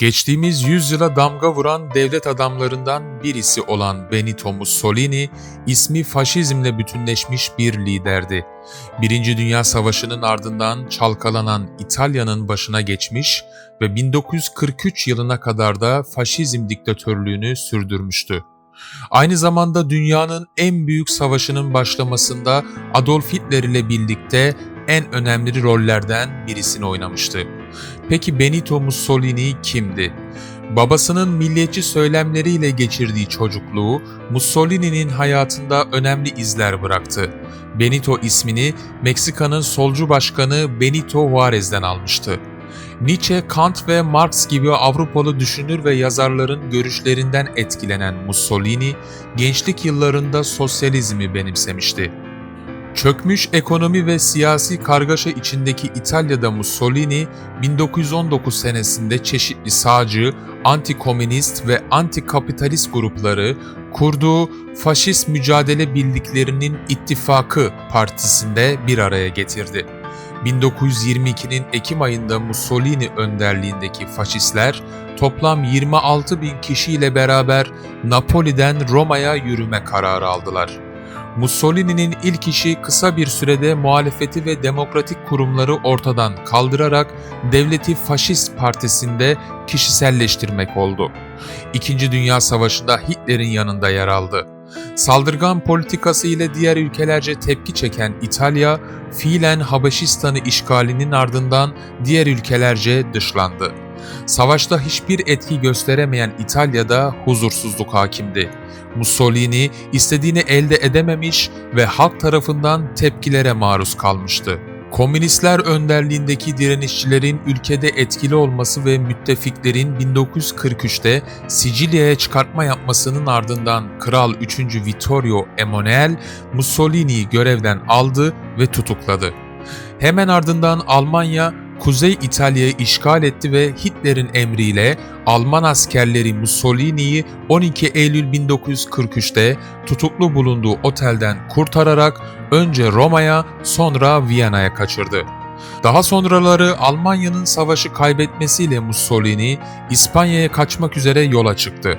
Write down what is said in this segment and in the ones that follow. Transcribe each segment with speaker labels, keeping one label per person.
Speaker 1: Geçtiğimiz yüzyıla damga vuran devlet adamlarından birisi olan Benito Mussolini, ismi faşizmle bütünleşmiş bir liderdi. Birinci Dünya Savaşı'nın ardından çalkalanan İtalya'nın başına geçmiş ve 1943 yılına kadar da faşizm diktatörlüğünü sürdürmüştü. Aynı zamanda dünyanın en büyük savaşının başlamasında Adolf Hitler ile birlikte en önemli rollerden birisini oynamıştı. Peki Benito Mussolini kimdi? Babasının milliyetçi söylemleriyle geçirdiği çocukluğu Mussolini'nin hayatında önemli izler bıraktı. Benito ismini Meksika'nın solcu başkanı Benito Juarez'den almıştı. Nietzsche, Kant ve Marx gibi Avrupalı düşünür ve yazarların görüşlerinden etkilenen Mussolini, gençlik yıllarında sosyalizmi benimsemişti. Çökmüş ekonomi ve siyasi kargaşa içindeki İtalya'da Mussolini, 1919 senesinde çeşitli sağcı, anti-komünist ve anti-kapitalist grupları kurduğu faşist mücadele birliklerinin ittifakı partisinde bir araya getirdi. 1922'nin Ekim ayında Mussolini önderliğindeki faşistler toplam 26 bin kişiyle beraber Napoli'den Roma'ya yürüme kararı aldılar. Mussolini'nin ilk işi kısa bir sürede muhalefeti ve demokratik kurumları ortadan kaldırarak devleti faşist partisinde kişiselleştirmek oldu. İkinci Dünya Savaşı'nda Hitler'in yanında yer aldı. Saldırgan politikası ile diğer ülkelerce tepki çeken İtalya, fiilen Habeşistan'ı işgalinin ardından diğer ülkelerce dışlandı. Savaşta hiçbir etki gösteremeyen İtalya'da huzursuzluk hakimdi. Mussolini istediğini elde edememiş ve halk tarafından tepkilere maruz kalmıştı. Komünistler önderliğindeki direnişçilerin ülkede etkili olması ve müttefiklerin 1943'te Sicilya'ya çıkartma yapmasının ardından Kral 3. Vittorio Emanuele Mussolini'yi görevden aldı ve tutukladı. Hemen ardından Almanya Kuzey İtalya'yı işgal etti ve Hitler'in emriyle Alman askerleri Mussolini'yi 12 Eylül 1943'te tutuklu bulunduğu otelden kurtararak önce Roma'ya sonra Viyana'ya kaçırdı. Daha sonraları Almanya'nın savaşı kaybetmesiyle Mussolini İspanya'ya kaçmak üzere yola çıktı.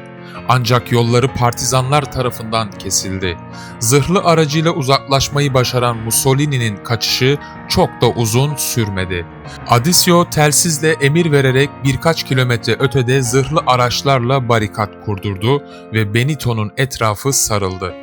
Speaker 1: Ancak yolları partizanlar tarafından kesildi. Zırhlı aracıyla uzaklaşmayı başaran Mussolini'nin kaçışı çok da uzun sürmedi. Adisio telsizle emir vererek birkaç kilometre ötede zırhlı araçlarla barikat kurdurdu ve Benito'nun etrafı sarıldı.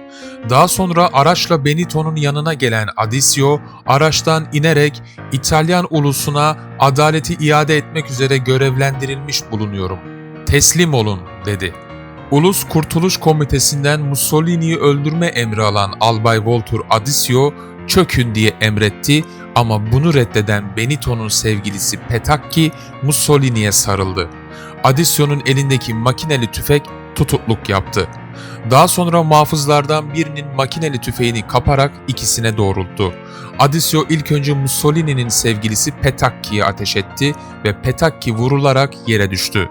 Speaker 1: Daha sonra araçla Benito'nun yanına gelen Adisio, araçtan inerek İtalyan ulusuna adaleti iade etmek üzere görevlendirilmiş bulunuyorum. Teslim olun dedi. Ulus Kurtuluş Komitesi'nden Mussolini'yi öldürme emri alan Albay Walter Adisio çökün diye emretti ama bunu reddeden Benito'nun sevgilisi Petacchi Mussolini'ye sarıldı. Adisio'nun elindeki makineli tüfek tutukluk yaptı. Daha sonra muhafızlardan birinin makineli tüfeğini kaparak ikisine doğrulttu. Adisio ilk önce Mussolini'nin sevgilisi Petacchi'ye ateş etti ve Petacchi vurularak yere düştü.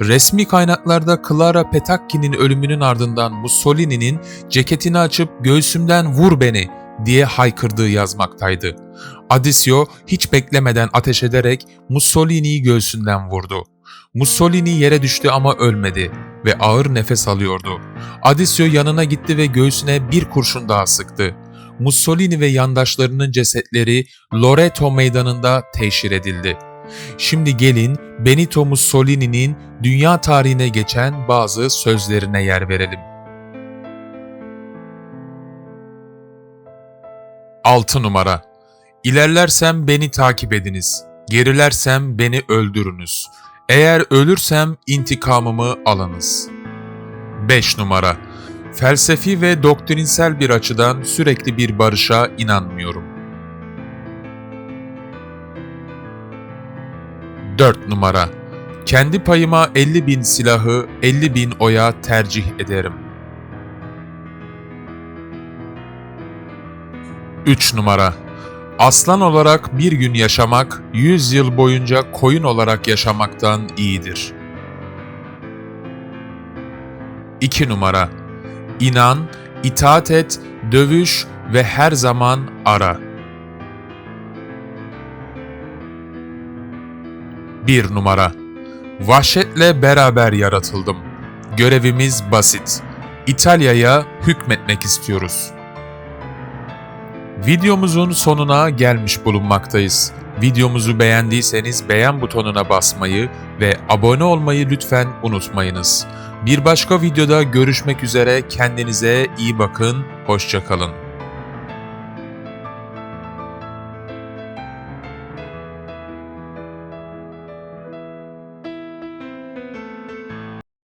Speaker 1: Resmi kaynaklarda Clara Petacchi'nin ölümünün ardından Mussolini'nin ceketini açıp göğsümden vur beni diye haykırdığı yazmaktaydı. Adisio hiç beklemeden ateş ederek Mussolini'yi göğsünden vurdu. Mussolini yere düştü ama ölmedi ve ağır nefes alıyordu. Adisio yanına gitti ve göğsüne bir kurşun daha sıktı. Mussolini ve yandaşlarının cesetleri Loreto meydanında teşhir edildi. Şimdi gelin Benito Mussolini'nin dünya tarihine geçen bazı sözlerine yer verelim. 6 numara İlerlersem beni takip ediniz. Gerilersem beni öldürünüz. Eğer ölürsem intikamımı alınız. 5 numara Felsefi ve doktrinsel bir açıdan sürekli bir barışa inanmıyorum. 4 numara Kendi payıma 50 bin silahı 50 bin oya tercih ederim. 3 numara Aslan olarak bir gün yaşamak, 100 yıl boyunca koyun olarak yaşamaktan iyidir. 2 numara İnan, itaat et, dövüş ve her zaman ara. 1 numara Vahşetle beraber yaratıldım. Görevimiz basit. İtalya'ya hükmetmek istiyoruz. Videomuzun sonuna gelmiş bulunmaktayız. Videomuzu beğendiyseniz beğen butonuna basmayı ve abone olmayı lütfen unutmayınız. Bir başka videoda görüşmek üzere kendinize iyi bakın, hoşçakalın.